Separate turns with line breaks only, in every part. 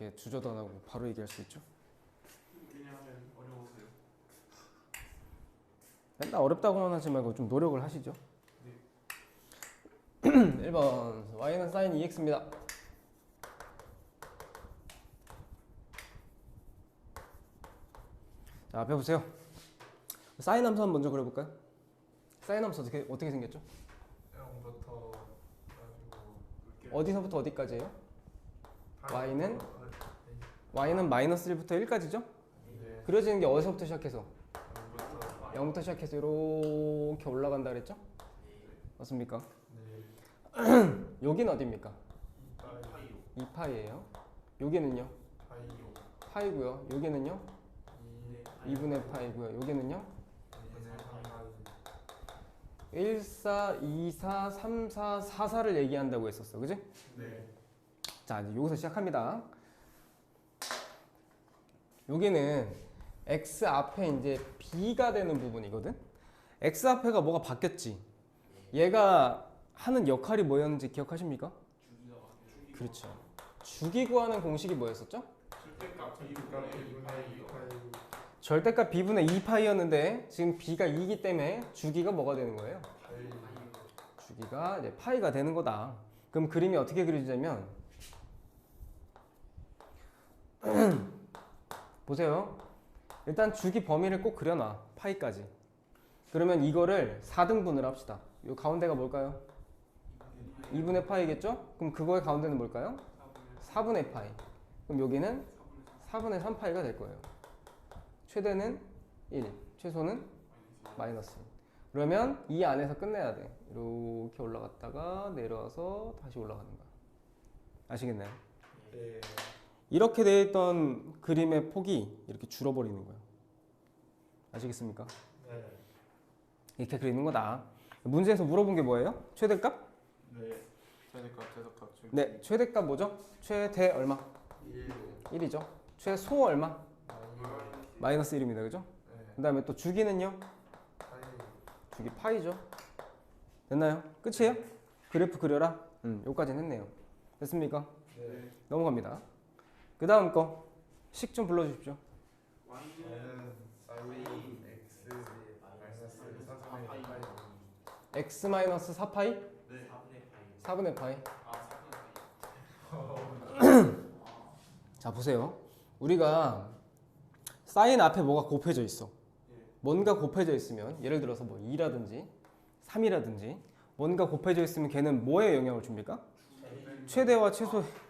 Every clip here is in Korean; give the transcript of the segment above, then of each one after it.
이렇게 주저도 안 하고 바로 얘기할 수 있죠?
왜냐하면 어려워서요.
맨날 어렵다고만 하지 말고 좀 노력을 하시죠.
네.
1번 y는 sin 2x입니다. 자, 앞에 보세요. 사인 함수 한번 먼저 그려볼까요? 사인 함수 어떻게 어떻게 생겼죠?
0부터 가지고 물개
어디서부터 어디까지예요? Y는?
네.
y는 마이너스 1부터 1까지죠?
네.
그려지는 게 어디서부터 시작해서?
0부터
0부터 시작해서 이렇게 올라간다 그랬죠? 맞습니까?
네.
여긴 어디입니까?
파이요.
2파이예요. 여기는요? 파이고요. 여기는요?
2
2분의 파이고요. 여기는요?
2분의 3파이.
1, 4, 2, 4, 3, 4, 4, 4를 얘기한다고 했었어. 그지?
네.
자, 여기서 시작합니다. 여기는 x 앞에 이제 b가 되는 부분이거든. x 앞에가 뭐가 바뀌었지? 얘가 하는 역할이 뭐였는지 기억하십니까? 그렇죠. 주기 구하는 공식이 뭐였었죠?
절대값 2분의 2파이요.
절대값 b분의 2파이였는데 지금 b가 2이기 때문에 주기가 뭐가 되는 거예요? 주기가 이제 파이가 되는 거다. 그럼 그림이 어떻게 그려지냐면 보세요. 일단 주기 범위를 꼭 그려놔. 파이까지. 그러면 이거를 4등분을 합시다. 이 가운데가 뭘까요? 2분의 파이겠죠? 그럼 그거의 가운데는 뭘까요? 4분의 파이. 그럼 여기는 4분의 3파이가 될 거예요. 최대는 1, 최소는 마이너스 1. 그러면 이 안에서 끝내야 돼. 이렇게 올라갔다가 내려와서 다시 올라가는 거야. 아시겠나요?
네.
이렇게 돼 있던 그림의 폭이 이렇게 줄어버리는 거야. 아시겠습니까?
네.
이렇게 그리는 거다. 문제에서 물어본 게 뭐예요? 최대값?
네. 최대값 최소값 중.
네, 최대값 뭐죠? 최대 얼마?
1.
1이죠. 최소 얼마?
마이너스.
마이너스 1입니다. 그죠?
네.
그 다음에 또 주기는요?
파이.
주기 파이죠. 됐나요? 끝이에요? 그래프 그려라? 음, 여기까지는 했네요. 됐습니까?
네.
넘어갑니다. 그 다음 거. 식 좀 불러주십시오.
x 마이너스 4분의 파이.
x 마이너스 4파이?
네.
4분의 파이.
아 4분의 파이.
자, 보세요. 우리가 사인 앞에 뭐가 곱해져 있어. 뭔가 곱해져 있으면 예를 들어서 뭐 2라든지 3이라든지 뭔가 곱해져 있으면 걔는 뭐에 영향을 줍니까? 최대와 최소
아 절대값은 최대.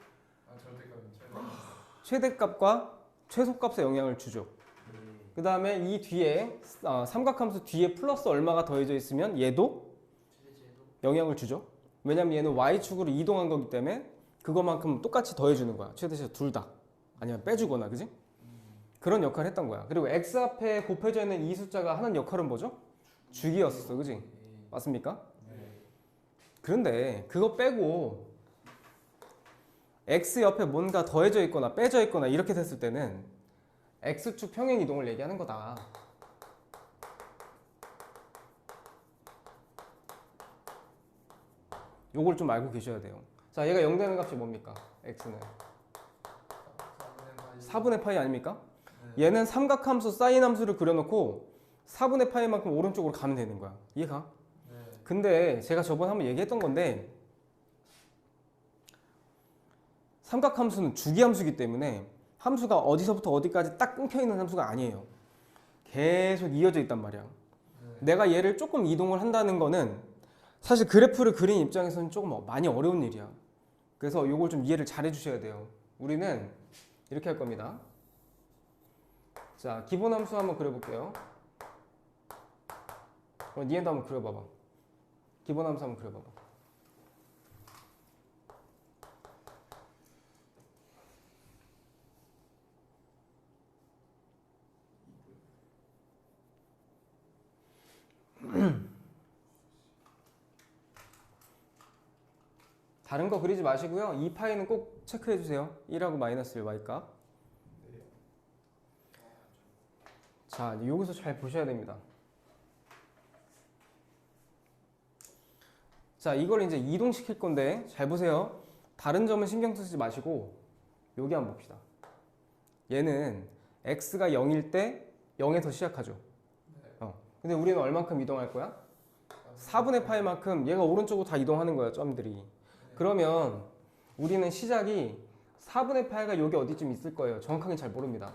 최대값과 최소값에 영향을 주죠. 그 다음에 이 뒤에 아, 삼각함수 뒤에 플러스 얼마가 더해져 있으면 얘도 영향을 주죠. 왜냐면 얘는 y축으로 이동한 거기 때문에 그거만큼 똑같이 더해주는 거야. 최대 최소 둘 다. 아니면 빼주거나 그지? 그런 역할을 했던 거야. 그리고 x 앞에 곱해져 있는 이 숫자가 하는 역할은 뭐죠? 주기였었어. 그지? 맞습니까? 그런데 그거 빼고 x 옆에 뭔가 더해져 있거나 빼져 있거나 이렇게 됐을 때는 x축 평행 이동을 얘기하는 거다. 요걸 좀 알고 계셔야 돼요. 자, 얘가 0 되는 값이 뭡니까? x는 4분의 파이 아닙니까? 얘는 삼각함수 사인 함수를 그려놓고 4분의 파이만큼 오른쪽으로 가면 되는 거야. 이해가?
네.
근데 제가 저번에 한번 얘기했던 건데 삼각함수는 주기함수이기 때문에 함수가 어디서부터 어디까지 딱 끊겨 있는 함수가 아니에요. 계속 이어져 있단 말이야. 내가 얘를 조금 이동을 한다는 거는 사실 그래프를 그린 입장에서는 조금 많이 어려운 일이야. 그래서 이걸 좀 이해를 잘 해주셔야 돼요. 우리는 이렇게 할 겁니다. 자, 기본 함수 한번 그려볼게요. 어, 니엔도 한번 그려봐봐. 기본 함수 한번 그려봐봐. 다른 거 그리지 마시고요. 이 파이는 꼭 체크해 주세요. 1하고 마이너스 1 y값. 자, 여기서 잘 보셔야 됩니다. 자, 이걸 이제 이동시킬 건데 잘 보세요. 다른 점은 신경 쓰지 마시고 여기 한번 봅시다. 얘는 x가 0일 때 0에서 시작하죠. 어. 근데 우리는 얼만큼 이동할 거야? 4분의 파이만큼 얘가 오른쪽으로 다 이동하는 거야, 점들이. 그러면 우리는 시작이 4분의 파이가 여기 어디쯤 있을 거예요. 정확하게 잘 모릅니다.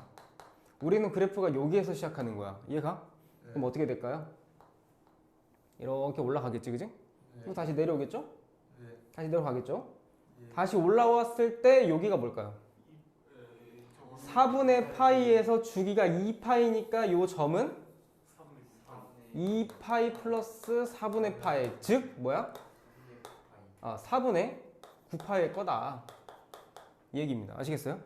우리는 그래프가 여기에서 시작하는 거야. 이해가? 그럼 어떻게 될까요? 이렇게 올라가겠지, 그지? 그리고 다시 내려오겠죠?
네.
다시 내려가겠죠?
예.
다시 올라왔을 때 여기가 뭘까요? 4분의 파이에서 주기가 2파이니까 이 점은 2파이 플러스 4분의 파이 즉 뭐야? 아 4분의 9파이의 거다 이 얘기입니다 아시겠어요?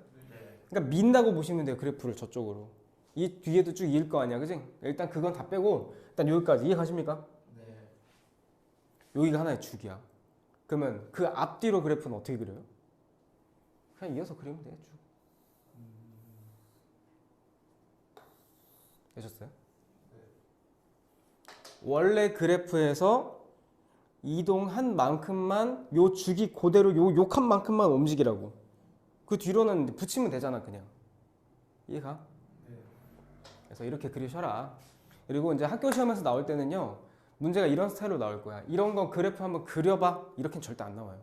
그러니까 민다고 보시면 돼요 그래프를 저쪽으로 이 뒤에도 쭉 이을 거 아니야 그지? 일단 그건 다 빼고 일단 여기까지 이해 가십니까?
네.
여기가 하나의 주기야 그러면 그 앞뒤로 그래프는 어떻게 그려요? 그냥 이어서 그리면 돼요 쭉 되셨어요? 원래 그래프에서 이동한 만큼만 요 주기 그대로 요 욕한 만큼만 움직이라고. 그 뒤로는 붙이면 되잖아 그냥. 이해가?
네.
그래서 이렇게 그리셔라. 그리고 이제 학교 시험에서 나올 때는요 문제가 이런 스타일로 나올 거야. 이런 거 그래프 한번 그려봐. 이렇게는 절대 안 나와요.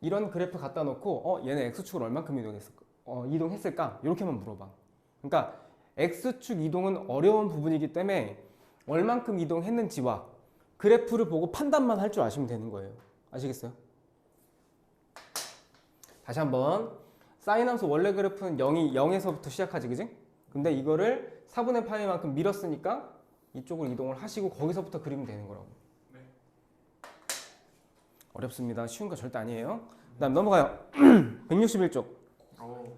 이런 그래프 갖다 놓고 어 얘는 x축을 얼만큼 이동했을까? 어, 이동했을까? 이렇게만 물어봐. 그러니까 x축 이동은 어려운 부분이기 때문에 얼만큼 이동했는지와 그래프를 보고 판단만 할 줄 아시면 되는 거예요. 아시겠어요? 다시 한번 사인 함수 원래 그래프는 0이 0에서부터 시작하지 그지? 근데 이거를 4분의 파이만큼 밀었으니까 이쪽으로 이동을 하시고 거기서부터 그리면 되는 거라고. 어렵습니다. 쉬운 거 절대 아니에요. 그 다음 넘어가요. 161쪽.
오.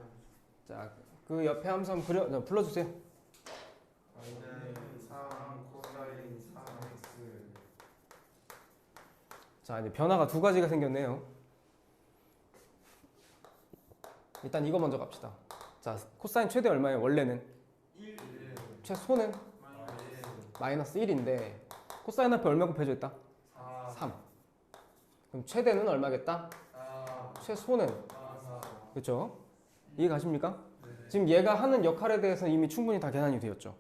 자, 그 옆에 함수 한번 그려 자, 불러주세요.
마이너스 3 코사인 3x.
자, 이제 변화가 두 가지가 생겼네요. 일단 이거 먼저 갑시다. 자, 코사인 최대 얼마예요? 원래는
1.
최소는 마이너스 1인데 코사인 앞에 얼마 곱해져 있다?
4.
3. 그럼 최대는 얼마겠다?
4.
최소는
4.
그렇죠? 이해 가십니까?
네.
지금 얘가 하는 역할에 대해서 이미 충분히 다 계산이 되었죠.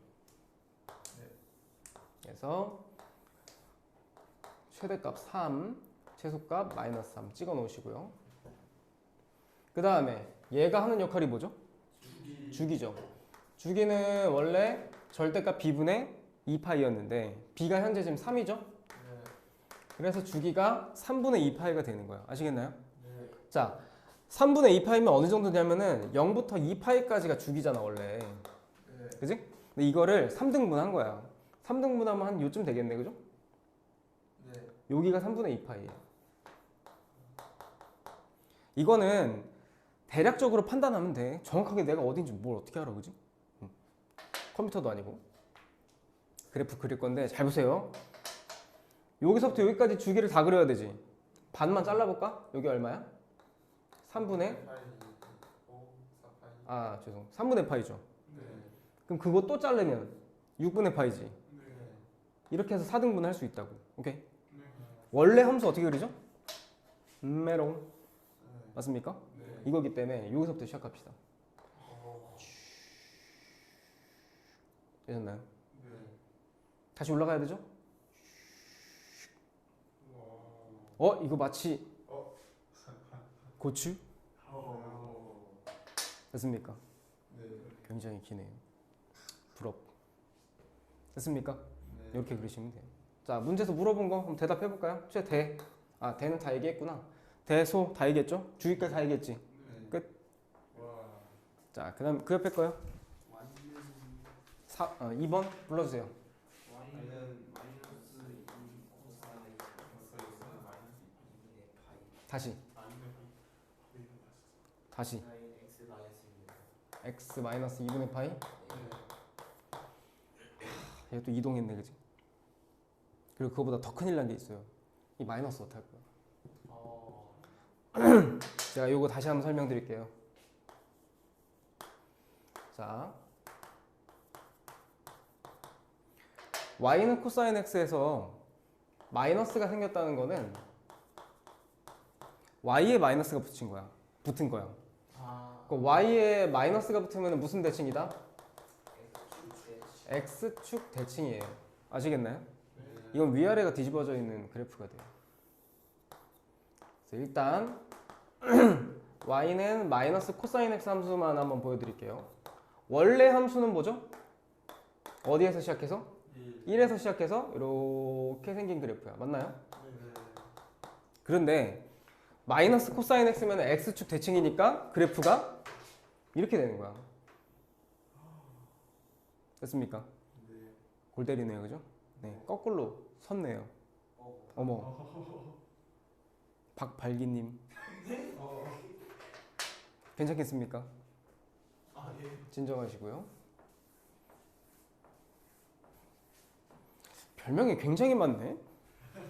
그래서 최대값 3, 최소값 마이너스 3 찍어 놓으시고요. 그 다음에 얘가 하는 역할이 뭐죠?
주기.
주기죠. 주기는 원래 절대값 b분의 2파이였는데 b가 현재 지금 3이죠?
네.
그래서 주기가 3분의 2파이가 되는 거예요. 아시겠나요?
네.
자, 3분의 2파이면 어느 정도냐면은 0부터 2파이까지가 주기잖아 원래.
네.
그지? 근데 이거를 3등분 한 거야. 3등분 하면 한 요쯤 되겠네, 그죠?
네.
여기가 3분의 2파이예요. 이거는 대략적으로 판단하면 돼. 정확하게 내가 어딘지 뭘 어떻게 알아, 그지? 응. 컴퓨터도 아니고. 그래프 그릴 건데 잘 보세요. 여기서부터 여기까지 주기를 다 그려야 되지. 반만 잘라볼까? 여기 얼마야? 3분의
파이 5 4파이.
아 죄송 3분의 파이죠.
네.
그럼 그거 또 자르면 6분의 파이지.
네.
이렇게 해서 4등분 할 수 있다고. 오케이?
네.
원래 함수 어떻게 그리죠? 메롱
네.
맞습니까?
네.
이거기 때문에 여기서부터 시작합시다.
어.
되셨나요?
네.
다시 올라가야 되죠?
와.
어 이거 마치
어.
고추
어.
됐습니까?
네.
굉장히 기네요. 부럽. 됐습니까?
네.
이렇게 그리시면 돼요. 자 문제에서 물어본 거 한번 대답해 볼까요? 최 대. 아 대는 다 얘기했구나. 대소 다 얘기했죠? 주기까지 다 얘기했지.
네.
끝.
와.
자 그다음 그 옆에 거요. 4, 어, 2번 불러주세요. 다시. 다시. x 마이너스 2분의 파이. 얘또 이동했네, 그지? 그리고 그거보다 더 큰일 난 게 있어요. 이 마이너스 어떻게 할 거야? 제가 요거 다시 한번 설명드릴게요. 자, y는 코사인 x에서 마이너스가 생겼다는 거는 y에 마이너스가 붙인 거야. 붙은 거야.
아.
그 y에 마이너스가 붙으면 무슨 대칭이다? x축 대칭이에요. 아시겠나요? 이건 위아래가 뒤집어져 있는 그래프가 돼요. 그래서 일단 y는 마이너스 코사인 x 함수만 한번 보여드릴게요. 원래 함수는 뭐죠? 어디에서 시작해서? 1 에서 시작해서 이렇게 생긴 그래프야. 맞나요? 그런데 마이너스 코사인 x면 x축 대칭이니까 그래프가 이렇게 되는 거야. 됐습니까? 골 때리네요, 그죠? 네, 거꾸로 섰네요. 어머. 박발기님. 괜찮겠습니까? 진정하시고요. 별명이 굉장히 많네.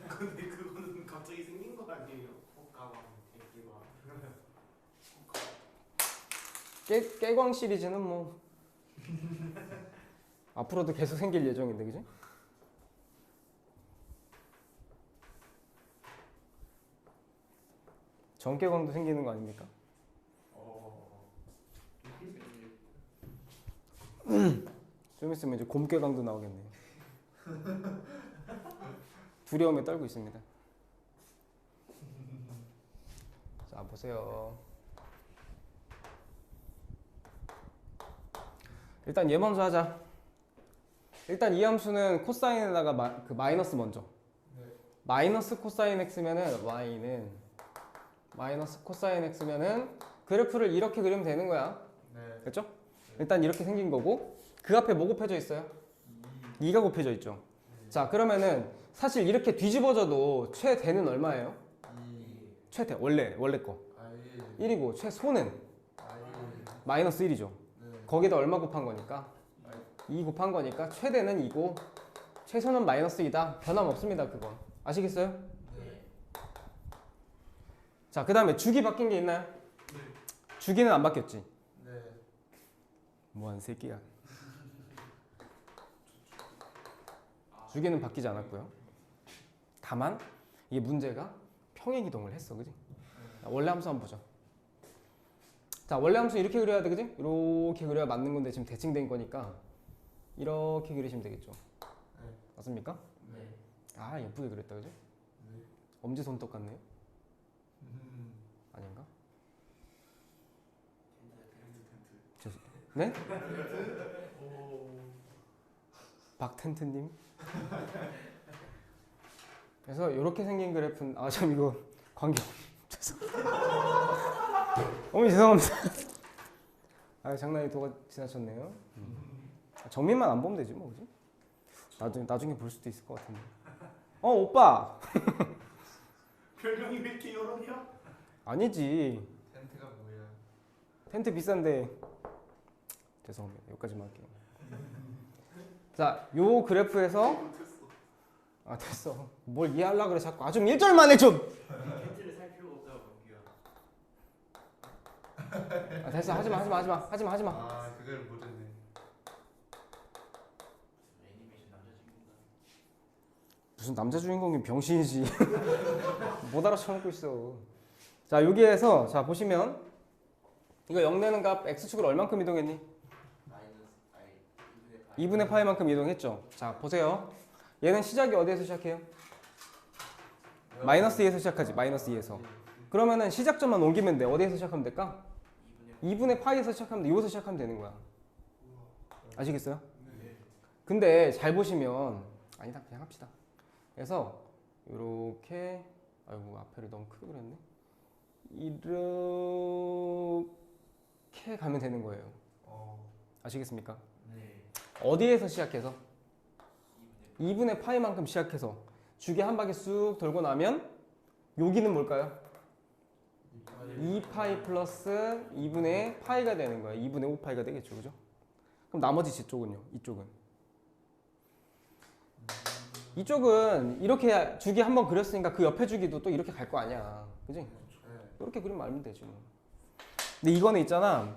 근데 그거는 갑자기 생긴 거 아니에요?
깨, 깨광 시리즈는 뭐 앞으로도 계속 생길 예정인데 그지? 정깨광도 생기는 거 아닙니까?
어.
좀 있으면 이제 곰깨광도 나오겠네요. 두려움에 떨고 있습니다. 자 보세요. 일단 얘 먼저 하자. 일단 이 함수는 코사인에다가 마, 그 마이너스 먼저.
네.
마이너스 코사인 x면은 y는 마이너스 코사인 x면은 그래프를 이렇게 그리면 되는 거야.
네.
됐죠? 일단 이렇게 생긴 거고 그 앞에 뭐 곱해져 있어요? 2 가 곱해져 있죠. 자 그러면은 사실 이렇게 뒤집어져도 최대는 얼마예요? 최대 원래 원래 거 1이고 최소는 마이너스 1이죠. 거기다 얼마 곱한 거니까 2 곱한 거니까 최대는 2고 최소는 마이너스 2다. 변함없습니다 그건. 아시겠어요? 자 그 다음에 주기 바뀐 게 있나요? 주기는 안 바뀌었지. 뭐한 새끼야. 주기는 바뀌지 않았고요. 다만 이게 문제가 평행 이동을 했어, 그지? 자, 원래 함수 한번 보죠. 자, 원래 함수 이렇게 그려야 돼, 그지? 이렇게 그려야 맞는 건데 지금 대칭된 거니까 이렇게 그리시면 되겠죠. 맞습니까? 아, 예쁘게 그렸다, 그지? 엄지 손톱 같네요. 아닌가? 죄송. 네? 박텐트님. 그래서 이렇게 생긴 그래프는 아 참 이거 관계 죄송. 어머니 죄송합니다. 아 장난이 도가 지나쳤네요. 아, 정면만 안 보면 되지 뭐 그지? 나중에 나중에 볼 수도 있을 것 같은데. 어 오빠
별명이 왜 이렇게 여러 개야?
아니지
텐트가 뭐야?
텐트 비싼데 죄송합니다 여기까지만 할게요. 자 요 그래프에서 아 됐어 뭘 이해하려 그래 자꾸 아좀 1절만 해좀
텐트를 살 필요가 없다고 여기야.
아, 됐어 하지 마 하지 마 하지 마 하지 마 하지 마
아 그걸 모르네.
무슨 남자 주인공이 병신이지 못 알아쳐먹고 있어 자 여기에서 자 보시면 이거 0 내는 값 x축을 얼만큼 이동했니? 2분의 파이만큼 이동했죠 자 보세요 얘는 시작이 어디에서 시작해요? 마이너스 2에서 시작하지 마이너스 2에서 그러면은 시작점만 옮기면 돼 어디에서 시작하면 될까? 2분의 파이에서 시작하면 돼 여기서 시작하면 되는 거야 아시겠어요? 근데 잘 보시면 아니다 그냥 합시다 그래서 이렇게 아이고 앞에를 너무 크게 그렸네 이렇게 가면 되는 거예요
어.
아시겠습니까?
네.
어디에서 시작해서 2분의 파이만큼 시작해서 주기 한 바퀴 쑥 돌고 나면 여기는 뭘까요? 2파이 플러스 2분의 파이가 되는 거예요 2분의 5파이가 되겠죠 그죠? 그럼 나머지 뒤쪽은요 이쪽은 이쪽은 이렇게 주기 한 번 그렸으니까 그 옆에 주기도 또 이렇게 갈 거 아니야 그지? 이렇게 그리면 알면 되지 뭐. 근데 이거는 있잖아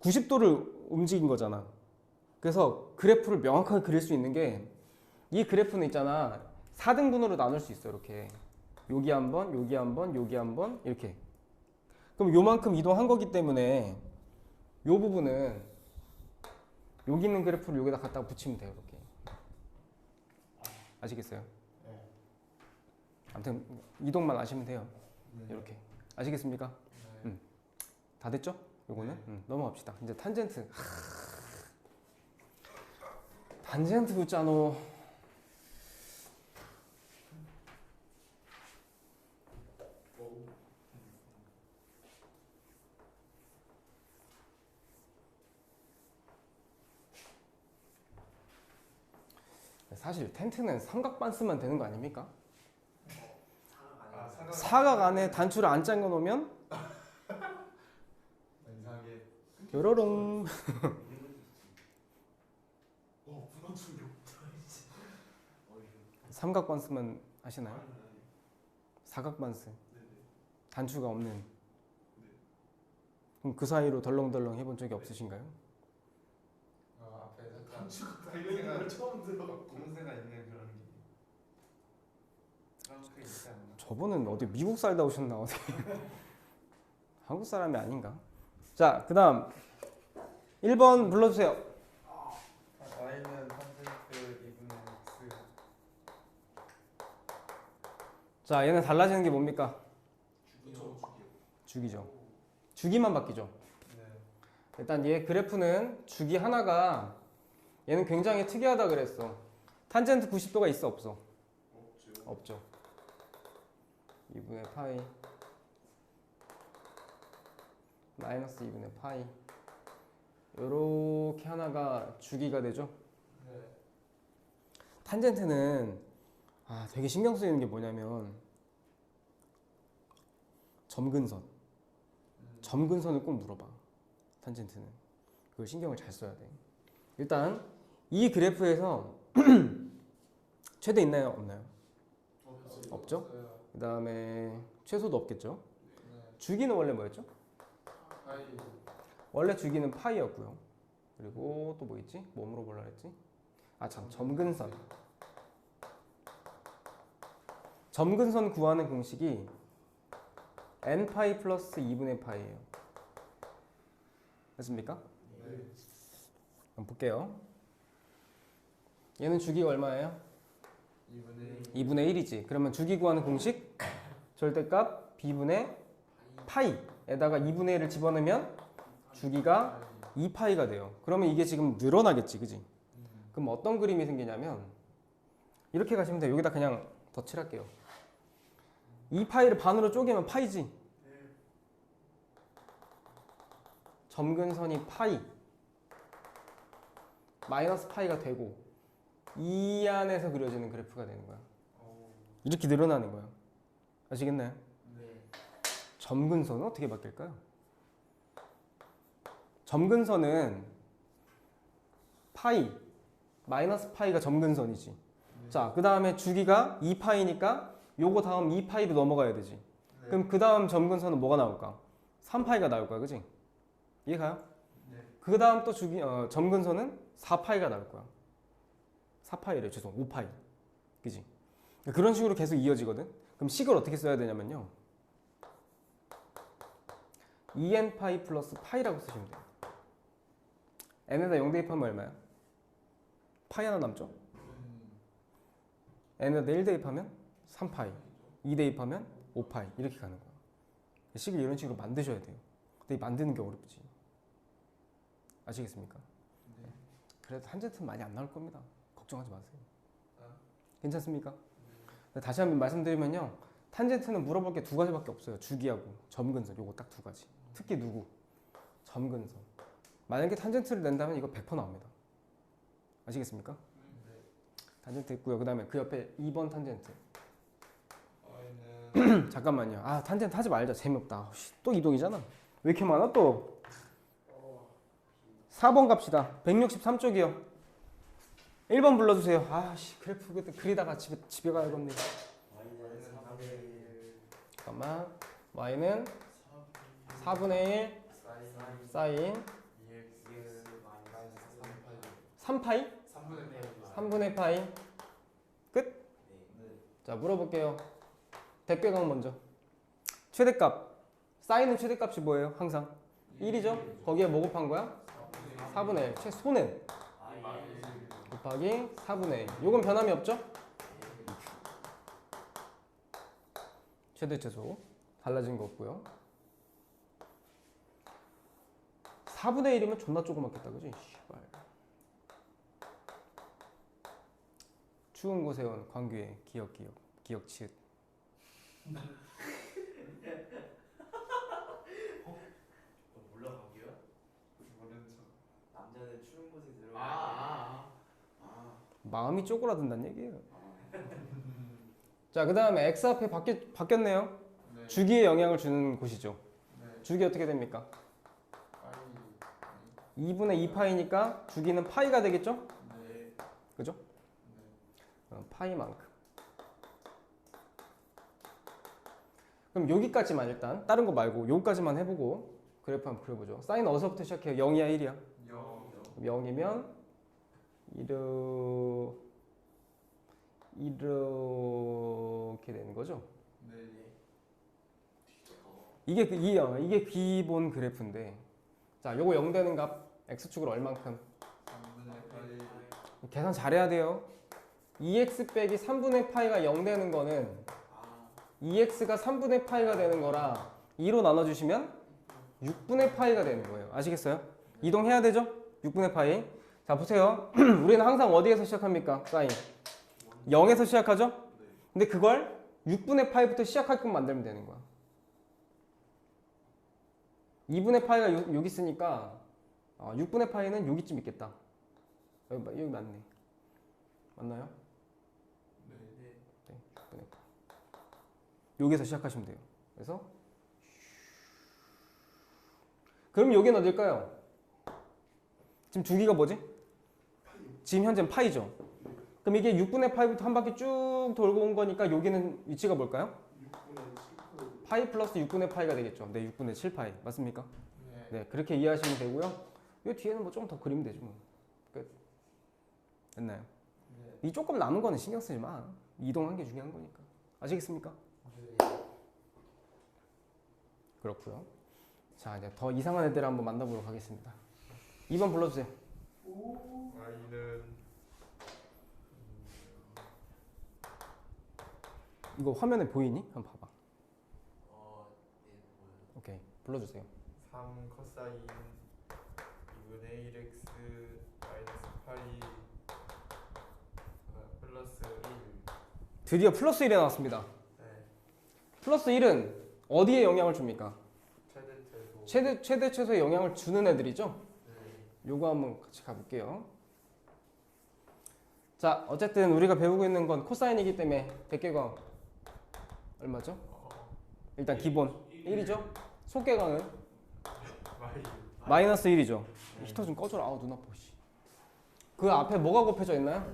90도를 움직인 거잖아 그래서 그래프를 명확하게 그릴 수 있는 게 이 그래프는 있잖아 4등분으로 나눌 수 있어 이렇게 여기 한번 여기 한번 여기 한번 이렇게 그럼 요만큼 이동한 거기 때문에 요 부분은 여기 있는 그래프를 여기다 갖다 붙이면 돼요 이렇게 아시겠어요?
네.
아무튼 이동만 아시면 돼요
네.
이렇게 아시겠습니까?
네.
다 됐죠? 요거는 음, 넘어갑시다. 이제 탄젠트. 하... 탄젠트 붙잖아. 사실 텐트는 삼각반 쓰면 되는 거 아닙니까?
아, 사각.
사각 안에 단추를 안 잠궈 놓으면
이상하게.
뾰로롱.
어 분원 충격.
삼각반 쓰면 하시나요? 사각반 쓰. 단추가 없는. 그럼 그 사이로 덜렁덜렁 해본 적이 없으신가요?
아, 앞에
처음
있는 그런 게. 있지 않나?
저분은 어디 미국 살다 오셨나 어디? 한국 사람이 아닌가? 자, 그다음 1번 불러주세요.
아, Y는 탄젠트 2분의 X.
자, 얘는 달라지는 게 뭡니까? 주기죠. 주기만 바뀌죠.
네.
일단 얘 그래프는 주기 하나가 얘는 굉장히 특이하다 그랬어. 탄젠트 90도가 있어 없어?
없죠.
없죠. 2분의 파이 마이너스 2분의 파이 요렇게 하나가 주기가 되죠.
네.
탄젠트는 아 되게 신경 쓰이는 게 뭐냐면 점근선
음.
점근선을 꼭 물어봐 탄젠트는 그걸 신경을 잘 써야 돼 일단 이 그래프에서 최대 있나요 없나요
없죠.
그 다음에 최소도 없겠죠
네.
주기는 원래 뭐였죠. 원래 주기는 파이였고요 그리고 또 뭐 있지 뭐 물어보려 했지 아참 점근선 점근선 구하는 공식이 n 파이 플러스 2분의 파이예요. 됐습니까?
네.
그럼 볼게요. 얘는 주기가 얼마예요?
2분의
2분의 1 이지. 그러면 주기 구하는 공식 절대값 b분의 파이에다가 2분의 1을 집어넣으면 주기가 2파이가 돼요. 그러면 이게 지금 늘어나겠지, 그지? 그럼 어떤 그림이 생기냐면 이렇게 가시면 돼요. 여기다 그냥 덧칠할게요. 2파이를 반으로 쪼개면 파이지. 점근선이 파이 마이너스 파이가 되고 이 안에서 그려지는 그래프가 되는 거야. 이렇게 늘어나는 거야. 아시겠나요?
네.
점근선은 어떻게 바뀔까요? 점근선은 파이 마이너스 파이가 점근선이지. 자, 그 다음에 주기가 2파이니까 요거 다음 2파이로 넘어가야 되지.
네.
그럼 그 다음 점근선은 뭐가 나올까? 3파이가 나올 거야, 그지? 이해가요?
네.
그 다음 또 주기 어, 점근선은 4파이가 나올 거야. 4파이래, 죄송, 5파이, 그지? 그런 식으로 계속 이어지거든. 그럼 식을 어떻게 써야 되냐면요. 2n 파이 플러스 파이라고 쓰시면 돼요. n에다 0 대입하면 얼마야? 파이 하나 남죠?
음.
n에다 1 대입하면 3파이, 2 대입하면 5파이 이렇게 가는 거야. 식을 이런 식으로 만드셔야 돼요. 근데 이 만드는 게 어렵지. 아시겠습니까?
네.
그래도 탄젠트는 많이 안 나올 겁니다. 걱정하지 마세요.
아.
괜찮습니까? 다시 한번 말씀드리면요. 탄젠트는 물어볼 게 두 가지밖에 없어요. 주기하고 점근선 요거 딱 두 가지. 특히 누구? 점근선. 만약에 탄젠트를 낸다면 이거 100% 나옵니다. 아시겠습니까?
네.
탄젠트 있고요. 그 다음에 그 옆에 2번 탄젠트.
Y는
잠깐만요. 아 탄젠트 하지 말자. 재미없다. 씨, 또 이동이잖아. 왜 이렇게 많아 또? 4번 갑시다. 163쪽이요. 1번 불러주세요. 아씨 그래프 그때 그리다가 집에 집에 가야겠네.
Y는 3분의
잠깐만. y는 4분의 1
사인
사인
2x 마이너스
3파이
3분의 8
3분의 파이 끝.
네.
자 물어볼게요. 대표강 먼저. 최대값 사인은 최대값이 뭐예요? 항상 1이죠? 거기에 뭐 곱한 거야? 4분의 1. 최소는 곱하기 4분의 1. 요건 변함이 없죠? 최대 최소 달라진 거 없고요. 4분의 1이면 존나 조그맣겠다 그지? 씨발. 추운 곳에 온 광규의 기억 기억 기억 치읓
너 몰라 가기야?
모르는 척.
남자는 추운 곳에 들어가.
아, 아, 아.
마음이 쪼그라든다는 얘기예요. 자, 그 다음에 x 앞에 바뀌, 바뀌었네요.
네.
주기에 영향을 주는 곳이죠.
네.
주기 어떻게 됩니까?
파이.
2분의 2파이니까 주기는 파이가 되겠죠?
네.
그죠?
네.
어, 파이만큼. 그럼 여기까지만 일단 다른 거 말고 여기까지만 해보고 그래프 한번 그려보죠. 사인 어디서부터 시작해요? 0이야 1이야?
영.
0이면 이르 이렇게 되는 거죠.
네.
이게 그- 이 어, 이게 기본 그래프인데 자, 요거 0 되는 값 x축으로 얼만큼
3분의 파이.
계산 잘해야 돼요. 2x 빼기 3분의 파이가 0 되는 거는
아,
2x가 3분의 파이가 되는 거라 2로 나눠 주시면 6분의 파이가 되는 거예요. 아시겠어요? 이동해야 되죠? 6분의 파이. 자, 보세요. 우리는 항상 어디에서 시작합니까? 사인. 0에서 시작하죠? 근데 그걸 6분의 파이부터 시작하게끔 만들면 되는 거야. 2분의 파이가 요, 여기 있으니까 어, 6분의 파이는 여기쯤 있겠다. 여기, 맞- 여기 맞네. 맞나요?
네.
네.
6분의 파이. 여기서 시작하시면 돼요. 그래서 그럼 여기는 어딜까요? 지금 주기가 뭐지? 지금 현재는 파이죠. 그럼 이게 6분의 파이부터 한 바퀴 쭉 돌고 온 거니까 여기는 위치가 뭘까요?
6분의 7.
파이 플러스 6분의 파이가 되겠죠. 네, 6분의 7파이. 맞습니까?
네.
네, 그렇게 이해하시면 되고요. 이 뒤에는 뭐 좀 더 그리면 되죠. 뭐. 끝. 됐나요?
네.
이 조금 남은 거는 신경 쓰지 마. 이동한 게 중요한 거니까. 아시겠습니까? 그렇고요. 자, 이제 더 이상한 애들 한번 만나보도록 하겠습니다. 2번 불러주세요.
y는
이거 화면에 보이니? 한번 봐봐.
어, 네, 뭐예요?
오케이, 불러주세요.
3 코사인 2분의 1x 마이너스 파이 어, 플러스 1.
드디어 플러스 1이 나왔습니다.
네.
플러스 1은 어디에 영향을 줍니까?
최대 최소.
최대, 최대 최소에 영향을 주는 애들이죠?
네.
요거 한번 같이 가볼게요. 자, 어쨌든 우리가 배우고 있는 건 코사인이기 때문에 백개광 얼마죠?
어,
일단 기본 1 이죠? 속개광은
마이.
마이너스 1이죠. 히터 좀 꺼줘라. 아우 눈 아파. 씨. 그 앞에 뭐가 곱해져 있나요?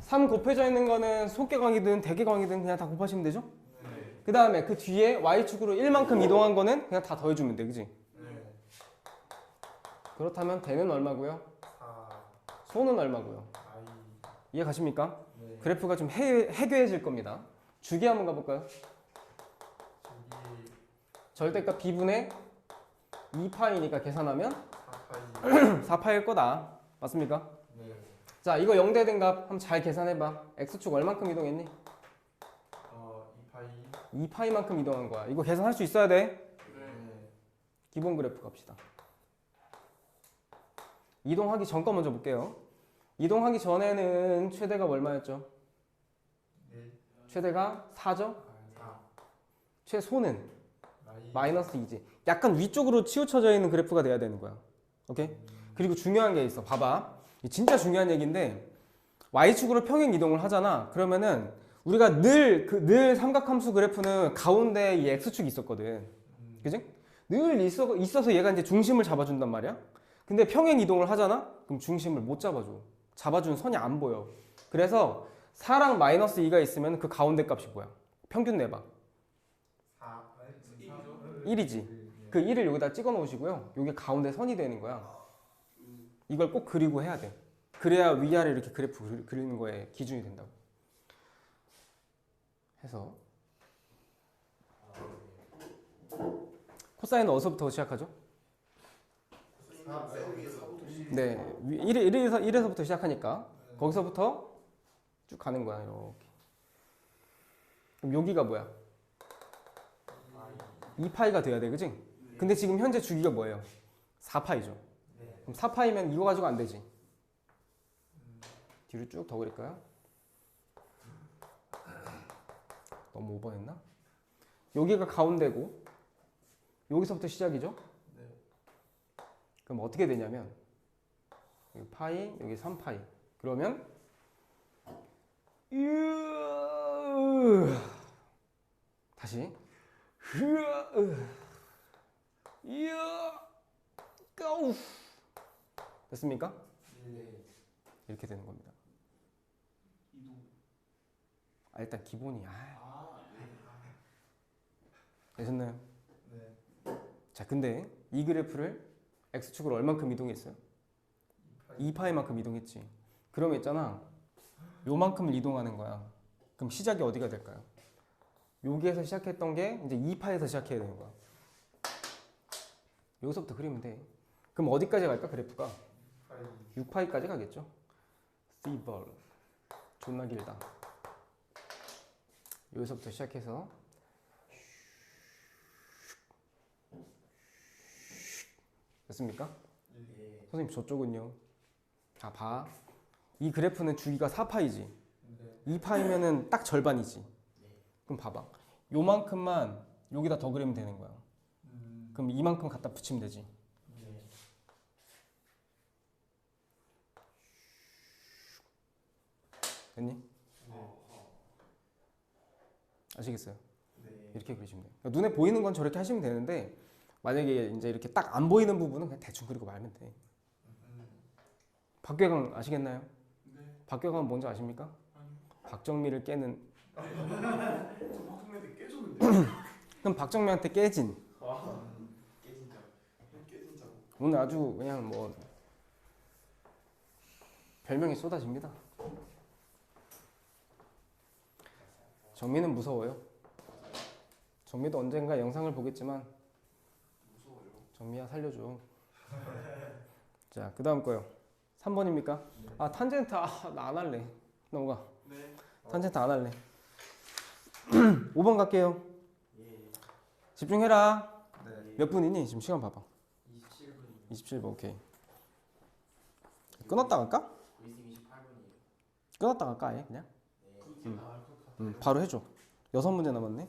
3 곱해져 있는 거는 속개광이든 대개광이든 그냥 다 곱하시면 되죠?
네.
그 다음에 그 뒤에 y축으로 1만큼 이동한 거는 그냥 다 더해주면 돼, 그지?
네.
그렇다면 대는 얼마고요?
4
소는 얼마고요?
i.
이해 가십니까?
네.
그래프가 좀 해, 해괴해질 겁니다. 주기 한번 가볼까요?
저기
절대값 b분의 2파이니까 계산하면
4파이.
4파일 거다. 맞습니까?
네.
자, 이거 0대 된 값 한번 잘 계산해봐. x축 얼만큼 이동했니?
어, 2파이.
2파이만큼 이동한 거야. 이거 계산할 수 있어야 돼.
네.
기본 그래프 갑시다. 이동하기 전 거 먼저 볼게요. 이동하기 전에는 최대가 얼마였죠?
1
최대가 4죠?
4
최소는
마이.
마이너스 2지. 약간 위쪽으로 치우쳐져 있는 그래프가 돼야 되는 거야. 오케이? 그리고 중요한 게 있어. 봐봐. 이 진짜 중요한 얘기인데 y축으로 평행 이동을 하잖아. 그러면은 우리가 늘 그 늘 삼각함수 그래프는 가운데 이 x축이 있었거든.
음.
그지? 늘 있어 있어서 얘가 이제 중심을 잡아준단 말이야. 근데 평행 이동을 하잖아. 그럼 중심을 못 잡아줘. 잡아주는 선이 안 보여. 그래서 4랑 마이너스 2가 있으면 그 가운데 값이 뭐야? 평균 내봐.
4
1이지. 그 1을 여기다 찍어 놓으시고요. 이게 가운데 선이 되는 거야. 이걸 꼭 그리고 해야 돼. 그래야 위아래 이렇게 그래프 그리- 그리는 거에 기준이 된다고. 해서 코사인은 어디서부터 시작하죠? 네, 1에, 1에서, 1에서부터 시작하니까 거기서부터 쭉 가는 거야 이렇게. 그럼 여기가 뭐야? 2파이가 돼야 돼, 그지? 근데 지금 현재 주기가 뭐예요? 4파이죠.
네.
그럼 4파이면 이거 가지고 안 되지. 뒤로 쭉 더 그릴까요? 너무 오버했나? 여기가 가운데고 여기서부터 시작이죠?
네.
그럼 어떻게 되냐면 여기 파이, 여기 3파이. 그러면 으 다시 으 됐습니까?
네.
이렇게 되는 겁니다. 아, 일단 기본이 아,
아, 네.
되셨나요?
네.
자, 근데 이 그래프를 x축으로 얼만큼 이동했어요? 2파이만큼 이동했지. 그럼 있잖아. 요만큼을 이동하는 거야. 그럼 시작이 어디가 될까요? 여기에서 시작했던 게 이제 2파에서 시작해야 되는 거야. 여기서부터 그리면 돼. 그럼 어디까지 갈까 그래프가? 6파이 까지 가겠죠. C벌 존나 길다. 여기서부터 시작해서 됐습니까?
네.
선생님 저쪽은요. 자 봐. 이 그래프는 주기가 4파이지.
네.
2파이면은 딱 절반이지. 그럼 봐봐. 요만큼만 여기다 더 그리면 되는 거야.
음.
그럼 이만큼 갖다 붙이면 되지.
네.
됐니?
네.
아시겠어요?
네.
이렇게 그리시면 돼요. 그러니까 눈에 보이는 건 저렇게 하시면 되는데 만약에 이제 이렇게 딱 안 보이는 부분은 그냥 대충 그리고 말면 돼.
음.
박궤강 아시겠나요?
네.
박궤강 뭔지 아십니까?
아니요.
박정미를 깨는
저 박동네한테 깨졌는데.
그럼 박정미한테 깨진
아,
깨진다.
깨진다고.
오늘 아주 그냥 뭐 별명이 쏟아집니다. 정미는 무서워요. 정미도 언젠가 영상을 보겠지만. 정미야 살려줘. 자, 그 다음 거요. 3번입니까? 아, 탄젠트, 아, 나 안 할래. 넘어가.
네.
탄젠트 안 할래. 5번 갈게요.
예.
집중해라.
네.
몇 분이니? 지금 시간 봐봐.
27분.
27분, 오케이. 끊었다 갈까?
우리 28분이에요.
끊었다 갈까, 아예 그냥?
네.
것 같아요.
음, 바로 해줘. 여섯 문제 남았네.